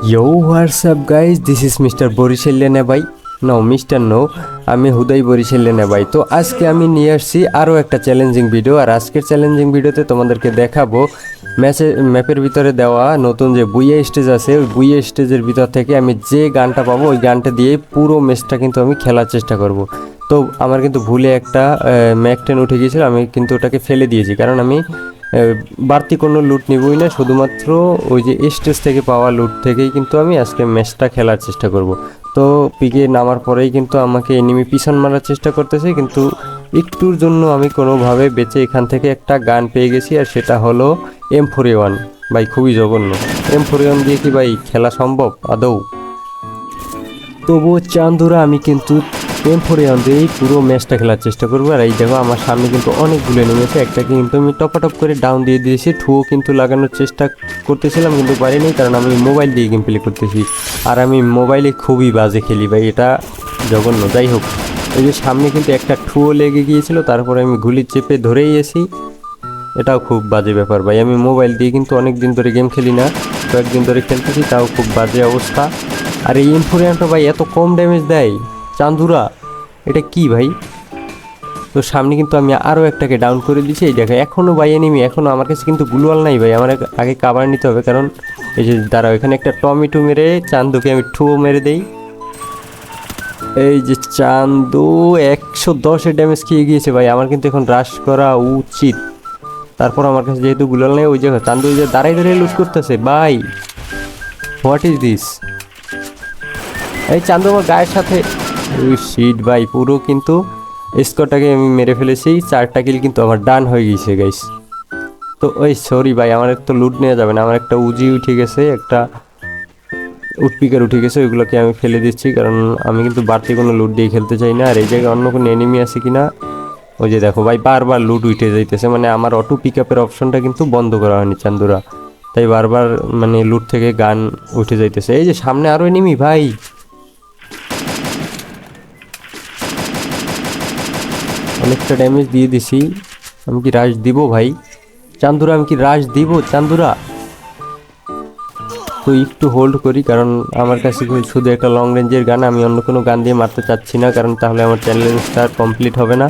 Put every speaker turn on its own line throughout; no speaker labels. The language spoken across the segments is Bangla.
What's up, guys? This is Mr. Barishal লেনে ভাই নো মিস্টার নো আমি হুদাই বরিশাল লেনে ভাই তো আজকে আমি নিয়ে আসছি আরও একটা চ্যালেঞ্জিং ভিডিও আর আজকের চ্যালেঞ্জিং ভিডিওতে তোমাদেরকে দেখাবো ম্যাচে ম্যাপের ভিতরে দেওয়া নতুন যে বুইয়া স্টেজ আছে, ওই বুইয়া স্টেজের ভিতর থেকে আমি যে গানটা পাবো, ওই গানটা দিয়ে পুরো ম্যাচটা কিন্তু আমি খেলার চেষ্টা করব তো আমার কিন্তু ভুলে একটা ম্যাকটেন উঠে গিয়েছিল, আমি কিন্তু ওটাকে ফেলে দিয়েছি কারণ আমি বাড়তি কোনো লুট নিবই না, শুধুমাত্র ওই যে স্টেজ থেকে পাওয়া লুট থেকেই কিন্তু আমি আজকে ম্যাচটা খেলার চেষ্টা করব। তো পিকে নামার পরেই কিন্তু আমাকে এনিমি পিছন মারার চেষ্টা করতেছে, কিন্তু একটুর জন্য আমি কোনোভাবে বেঁচে এখান থেকে একটা গান পেয়ে গেছি, আর সেটা হলো এম ফোর ওয়ান ভাই, খুবই জঘন্য। এম ফোর ওয়ান দিয়ে কি ভাই খেলা সম্ভব? আদৌ? তবুও চান্দুরা আমি কিন্তু ফোরে দিয়েই পুরো ম্যাচটা খেলার চেষ্টা করব, আর এই দেখো আমার সামনে কিন্তু অনেকগুলো নেমেছে একটা কিন্তু আমি টপাটপ করে ডাউন দিয়ে দিয়েছি ঠুও কিন্তু লাগানোর চেষ্টা করতেছিলাম, কিন্তু পারিনি কারণ আমি মোবাইল দিয়ে গেম প্লে করতেছি। আর আমি মোবাইলে খুবই বাজে খেলি ভাই, এটা জঘন্য। যাই হোক, এই যে সামনে কিন্তু একটা ঠুও লেগে গিয়েছিল, তারপরে আমি গুলি চেপে ধরেই এসি এটাও খুব বাজে ব্যাপার ভাই, আমি মোবাইল দিয়ে কিন্তু অনেক দিন ধরে গেম খেলি না, কয়েকদিন ধরে খেলতেছি, তাও খুব বাজে অবস্থা। আর এই ইনফ্লুয়েন্টটা ভাই এত কম ড্যামেজ দেয়। চান্দুরা এটা কি ভাই? তো সামনে কিন্তু আমি আরও একটাকে ডাউন করে দিচ্ছি এই দেখো এখনও ভাই এনিমি এখনও আমার কাছে কিন্তু গুলওয়াল নাই ভাই, আমার আগে কাবার নিতে হবে, কারণ এই যে দাঁড়াও, এখানে একটা টমেটো মেরে চান্দুকে আমি ঠুয়ো মেরে দেই। এই যে চান্দু একশো দশের ড্যামেজ খেয়ে গিয়েছে ভাই, আমার কিন্তু এখন রাশ করা উচিত। তারপর আমার কাছে যেহেতু গুলাল নেই, ওই যে চান্দু ওই যে দাঁড়াই দাঁড়িয়ে লুজ করতেছে বাই হোয়াট ইজ দিস এই চান্দু আমার গায়ের সাথে ওই শিট ভাই, পুরো কিন্তু স্কোরটাকে আমি মেরে ফেলেছি, চারটা কিল কিন্তু আমার ডান হয়ে গিয়েছে গাইস তো ওই সরি ভাই, আমার তো লুট নেওয়া যাবে না, আমার একটা উজি উঠে গেছে, একটা উটপিকার উঠে গেছে, ওইগুলোকে আমি ফেলে দিচ্ছি, কারণ আমি কিন্তু বাড়তি কোনো লুট দিয়ে খেলতে চাই না, আর এই জায়গায় অন্য কোনো এনিমি আছে কি না ওই যে দেখো ভাই, বারবার লুট উঠে যাইতেছে মানে আমার অটো পিক আপের অপশনটা কিন্তু বন্ধ করা হয়নি চান্দুরা। তাই বারবার মানে লুট থেকে গান উঠে যাইতেছে। এই যে সামনে আরও এনিমি ভাই। অনেকটা ড্যামেজ দিয়ে দিছি। আমি কি রাশ দিব ভাই? চান্দুরা, আমি কি রাশ দিব? চান্দুরা! তো একটু হোল্ড করি, কারণ আমার কাছে শুধু একটা লং রেঞ্জের গান, আমি অন্য কোনো গান দিয়ে মারতে চাচ্ছি না, কারণ তাহলে আমার চ্যালেঞ্জটা কমপ্লিট হবে না।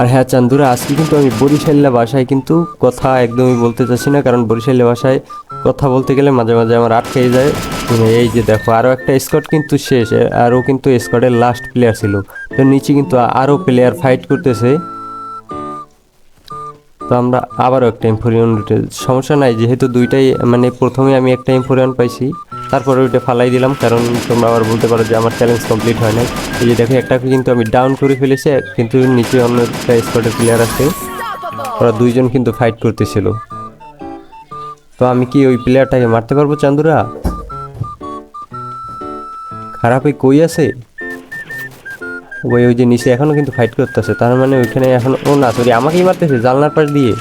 আর হ্যাঁ চান্দুরা আজকে কিন্তু আমি বরিশাল্লা ভাষায় কিন্তু কথা একদমই বলতে চাচ্ছি না কারণ বরিশাল্লা ভাষায় কথা বলতে গেলে মাঝে মাঝে আমার আটকে যায়। উম, এই যে দেখো আরও একটা স্কট কিন্তু শেষ আরও কিন্তু স্কটের লাস্ট প্লেয়ার ছিল। তো নিচে কিন্তু আরও প্লেয়ার ফাইট করতেছে। তো আমরা আবারও একটা এম্ফোরিয়ন সমস্যা নাই যেহেতু দুইটাই মানে প্রথমে আমি একটা এম্ফোরিয়ন পাইছি। তারপরে ওইটা ফালাই দিলাম, কারণ তোমরা আবার বলতে পারো যে আমার চ্যালেঞ্জ কমপ্লিট হয় নাই। এই যে দেখো একটাকে কিন্তু আমি ডাউন করে ফেলেছি, কিন্তু নিচে অন্য একটা স্কোয়াডের প্লেয়ার আছে। ওরা দুইজন কিন্তু ফাইট করতেছিল। তো আমি কি ওই প্লেয়ারটাকে মারতে পারব চান্দুরা? খারাপ এই কই আছে? ওই ওই যে নিচে এখনও কিন্তু ফাইট করতেছে, তার মানে ওইখানে এখন ও না সরি আমাকেই মারতেছে, জানলার পাশ দিয়ে।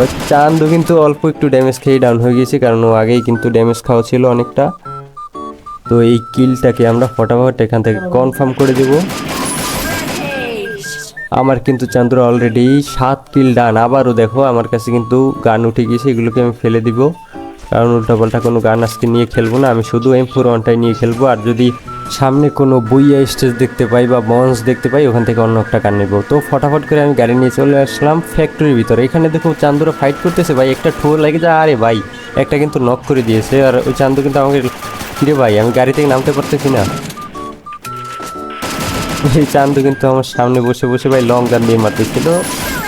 ওই চান্দু কিন্তু অল্প একটু ড্যামেজ খেয়ে ডাউন হয়ে গেছে কারণ ও আগেই কিন্তু ড্যামেজ খাওয়া ছিল অনেকটা। তো এই কিলটাকে আমরা ফটাফট এখান থেকে কনফার্ম করে দেব। আমার কিন্তু চান্দুরা অলরেডি সাত কিল ডান আবারও দেখো, আমার কাছে কিন্তু গান উঠে গিয়েছে, এগুলোকে আমি ফেলে দিব। কারণ উল্টাপাল্টা কোনো গান আজকে নিয়ে খেলব না, আমি শুধু এম ফোর ওয়ানটাই নিয়ে খেলব। আর যদি সামনে কোনো বইয়া স্টেজ দেখতে পাই বা মঞ্চ দেখতে পাই, ওখান থেকে অন্য একটা গান নেব। তো ফটাফট করে আমি গাড়ি নিয়ে চলে আসলাম ফ্যাক্টরির ভিতরে। এখানে দেখো চান্দুরা ফাইট করতেছে ভাই, একটা ঠোর লাগে যায় আরে ভাই, একটা কিন্তু নক করে দিয়েছে। আর ওই চান্দু কিন্তু আমাকে, কিরে ভাই, আমি গাড়ি থেকে নামতে পারতেছি না। এই চান্দু কিন্তু আমার সামনে বসে বসে ভাই লং গান দিয়ে মারতেছিল।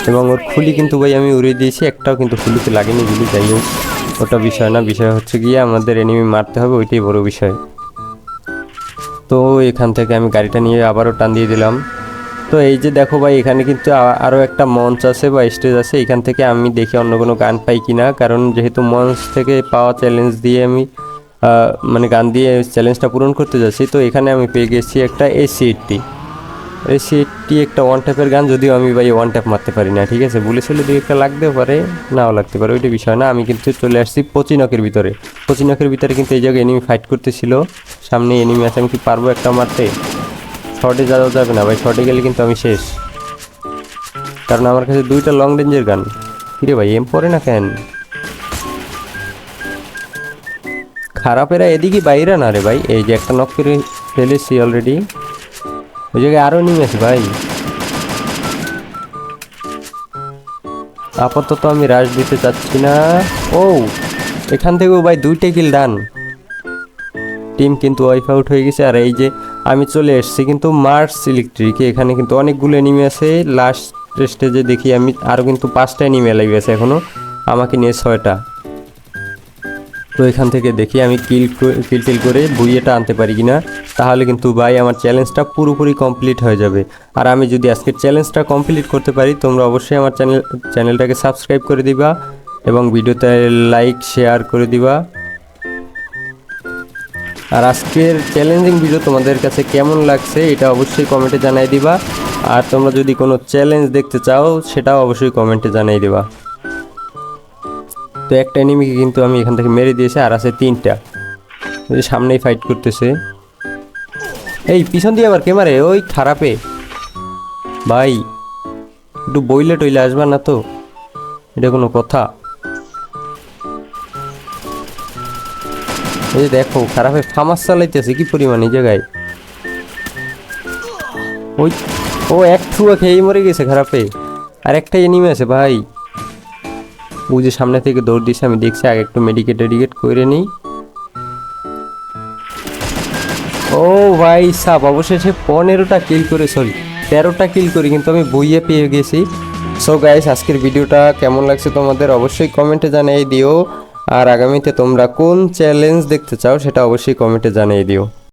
এবং ওর খুলি কিন্তু ভাই আমি উড়িয়ে দিয়েছি, একটাও কিন্তু খুলিতে লাগেনি, গুলি। যাই হোক, ওটা বিষয় না। বিষয় হচ্ছে গিয়ে আমাদের এনিমি মারতে হবে, ওইটাই বড় বিষয়। তো এখান থেকে আমি গাড়িটা নিয়ে আবারও টান দিয়ে দিলাম। তো এই যে দেখো ভাই, এখানে কিন্তু আরও একটা মঞ্চ আছে বা স্টেজ আছে। এখান থেকে আমি দেখি অন্য কোনো গান পাই কি না কারণ যেহেতু মঞ্চ থেকে পাওয়া চ্যালেঞ্জ দিয়ে আমি মানে গান দিয়ে চ্যালেঞ্জটা পূরণ করতে যাচ্ছি, তো এখানে আমি পেয়ে গেছি একটা এসি এসি একটা ওয়ান ট্যাপের গান, যদিও আমি ভাই ওয়ান ট্যাপ মারতে পারি না, ঠিক আছে? বলে চলে দুই একটা লাগতেও পারে, নাও লাগতে পারে, ওইটা বিষয় না। আমি কিন্তু চলে আসছি পচিনকের ভিতরে। পচিনকের ভিতরে কিন্তু এই জায়গায় এনিমি ফাইট করতেছিল। সামনে এনিমি আছে, আমি কি পারব একটা মারতে? শর্টে যাওয়া যাবে না, ভাই। শর্টে গেলে কিন্তু আমি শেষ। কারণ আমার কাছে দুইটা লং রেঞ্জের গান। কিরে ভাই এম পরে না কেন? খারাপেরা এদিকে বাইরে না রে ভাই। এই যে একটা নক করে ফেলেছি অলরেডি ওই জায়গায় আরও নেমেছে ভাই। আপাতত আমি রাশ দিতে চাচ্ছি না। ও, এখান থেকেও ভাই দুইটা কিল ডান টিম কিন্তু ওয়াইফ আউট হয়ে গেছে। আর এই যে আমি চলে এসেছি কিন্তু মার্স ইলেকট্রিকে এখানে কিন্তু অনেকগুলো এনিমি আছে। লাস্ট স্টেজে দেখি আমি আরও কিন্তু পাঁচটা এনিমি লাইভ আছে এখনও আমাকে নিয়ে ছয়টা। তো এখান থেকে দেখি আমি কিল কিল টিল করে বুইয়েটা আনতে পারি কি না তাহলে কিন্তু ভাই আমার চ্যালেঞ্জটা পুরোপুরি কমপ্লিট হয়ে যাবে। আর আমি যদি আজকের চ্যালেঞ্জটা কমপ্লিট করতে পারি, তোমরা অবশ্যই আমার চ্যানেল চ্যানেলটাকে সাবস্ক্রাইব করে দিবা এবং ভিডিওতে লাইক, শেয়ার করে দিবা। আর আজকের চ্যালেঞ্জিং ভিডিও তোমাদের কাছে কেমন লাগছে এটা অবশ্যই কমেন্টে জানাই দিবা। আর তোমরা যদি কোনো চ্যালেঞ্জ দেখতে চাও, সেটাও অবশ্যই কমেন্টে জানাই দিবা। তো একটা এনিমিকে কিন্তু আমি এখান থেকে মেরে দিয়েছি, আর আছে তিনটা। যে সামনেই ফাইট করতেছে। এই, পিছন দিয়ে আবার কে মারে? ওই খারাপে। ভাই, একটু বইলে টইলে আসবা না তো? এটা কোনো কথা? এই যে দেখো, খারাপে ফামাস চালাইতেছে, কি পরিমাণ এই জায়গায়? ওই, ও এক ঠুয়া খেয়েই মরে গেছে খারাপে। আর একটা এনিমে আছে, ভাই। যে সামনে থেকে দৌড় দিছে, আমি দেখছি আগে একটু মেডিকেট টেডিকেট করে নিই। ও ভাই সাপ অবশেষে পনেরোটা কিল করে সরি তেরোটা কিল করি, কিন্তু আমি বইয়ে পেয়ে গেছি। সো গাইস আজকের ভিডিওটা কেমন লাগছে তোমাদের অবশ্যই কমেন্টে জানিয়ে দিও। আর আগামীতে তোমরা কোন চ্যালেঞ্জ দেখতে চাও, সেটা অবশ্যই কমেন্টে জানিয়ে দিও।